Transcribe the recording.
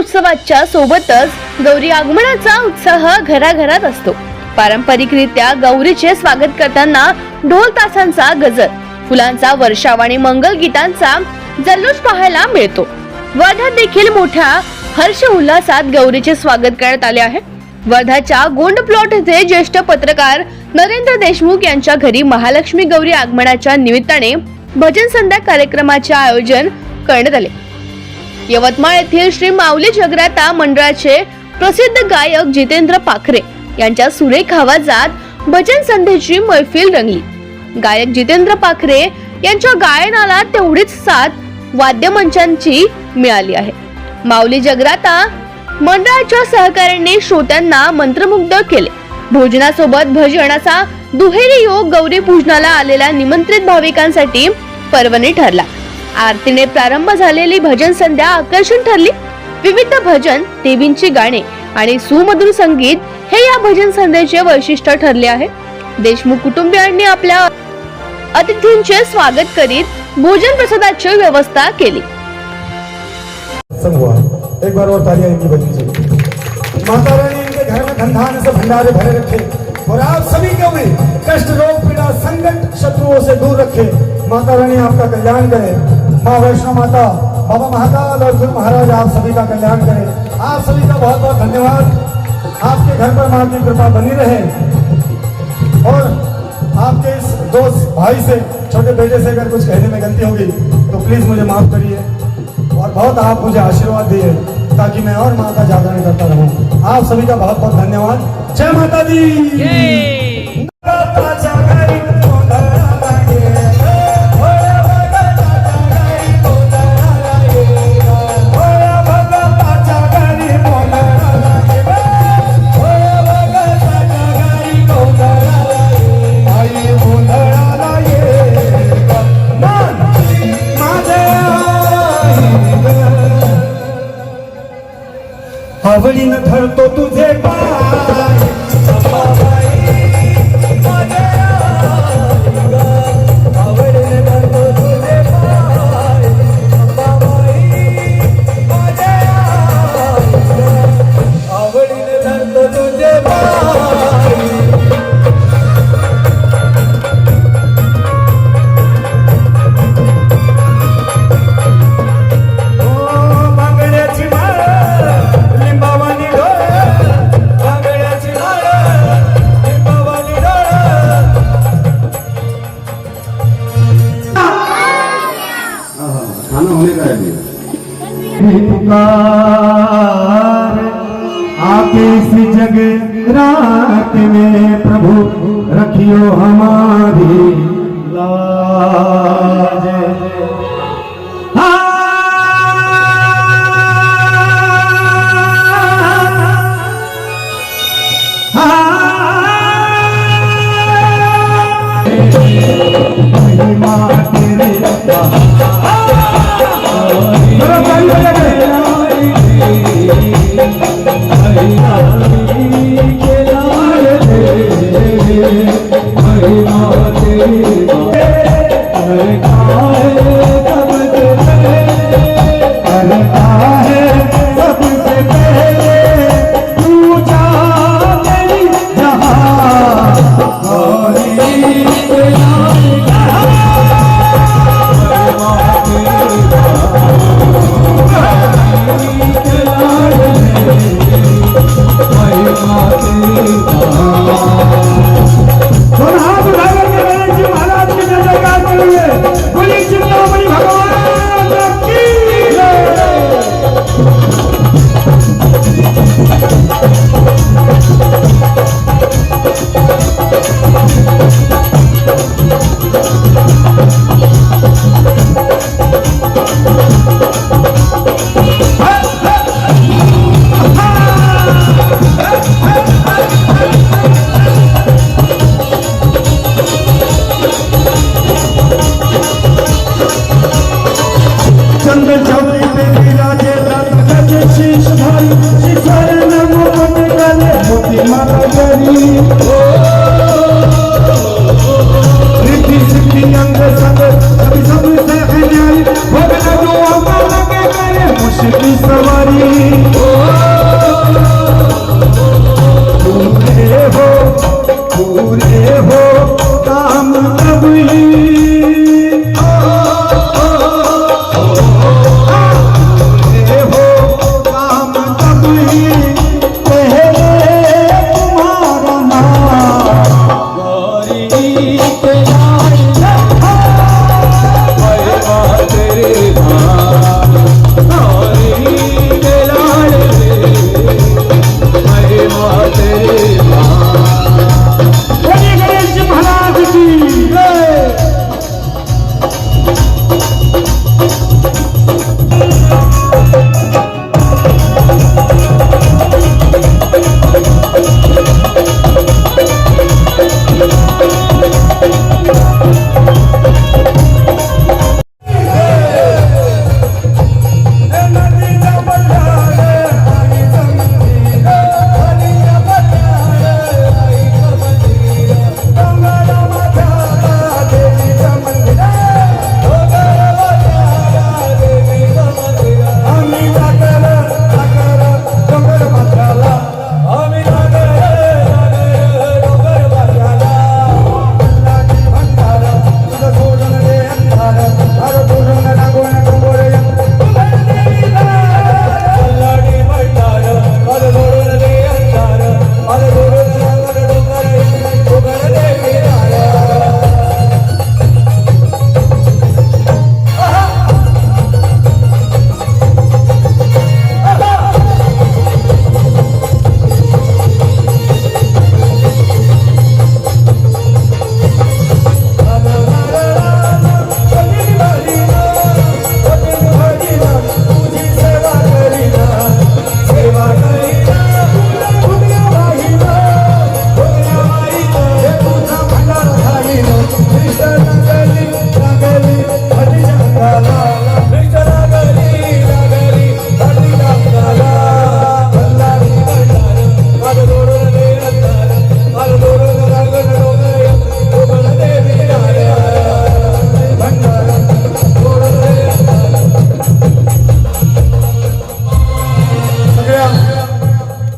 उत्सवाच्या सोबतच गौरी आगमनाचा उत्साह घराघरात असतो. पारंपरिकरित्या गौरीचे स्वागत करताना ढोल तासांचा गजर फुलांचा वर्षाव आणि मंगल गीतांचा जल्लोष पाहायला मिळतो. वर्ध्यात देखील मोठ्या हर्ष उल्हासात गौरीचे स्वागत करण्यात आले आहे. वर्ध्याच्या गोंड प्लॉट येथे ज्येष्ठ पत्रकार नरेंद्र देशमुख यांच्या घरी महालक्ष्मी गौरी आगमनाच्या निमित्ताने भजन संध्या कार्यक्रमाचे आयोजन करण्यात आले. यवतमाळ येथील श्री माऊली जगराता मंडळाचे प्रसिद्ध गायक जितेंद्र पाखरे यांच्या सुरेख आवाजात भजन संध्येची मैफिल रंगली. गायक जितेंद्र पाखरे यांच्या गायनाला तेवढीच साथ वाद्यमंचांची मिळाली आहे. माऊली जगराता मंडळाच्या सहकार्याने श्रोत्यांना मंत्रमुग्ध केले. भोजनासोबत भजनाचा दुहेरी योग गौरी पूजनाला आलेल्या निमंत्रित भाविकांसाठी पर्वणी ठरला. आरतीने प्रारंभ झालेली भजन संध्या आकर्षण ठरली. विविध भजन देवींची गाणे आणि सुमधुर संगीत हे या भजन संध्याचे वैशिष्ट्य ठरले आहे. देशमुख कुटुंबियांनी आपल्या अतिथींचे स्वागत करीत भोजन प्रसादाची व्यवस्था केली. एक बार और तालियां इनकी बजनी चाहिए माता रानी इनके घर में धनधान से भंडारे भरे रखे और आप सभी को भी कष्ट रोग पीड़ा संकट शत्रुओं से दूर रखे। माता रानी आपका कल्याण करे। माँ वैष्णो माता बाबा महाकाल और गुरु महाराज आप सभी का कल्याण करें। आप सभी का बहुत बहुत धन्यवाद। आपके घर पर माँ की कृपा बनी रहे। और आपके इस दोस्त भाई से छोटे बेटे से अगर कुछ कहने में गलती होगी तो प्लीज़ मुझे माफ़ करिए। और बहुत आप मुझे आशीर्वाद दिए ताकि मैं और माँ का जागरण करता रहूँ। आप सभी का बहुत बहुत धन्यवाद। जय माता दी। आवडीनं धरतो तुझे पा पुकार आके इस जग रात में प्रभु रखियो हमारी लाज। নয়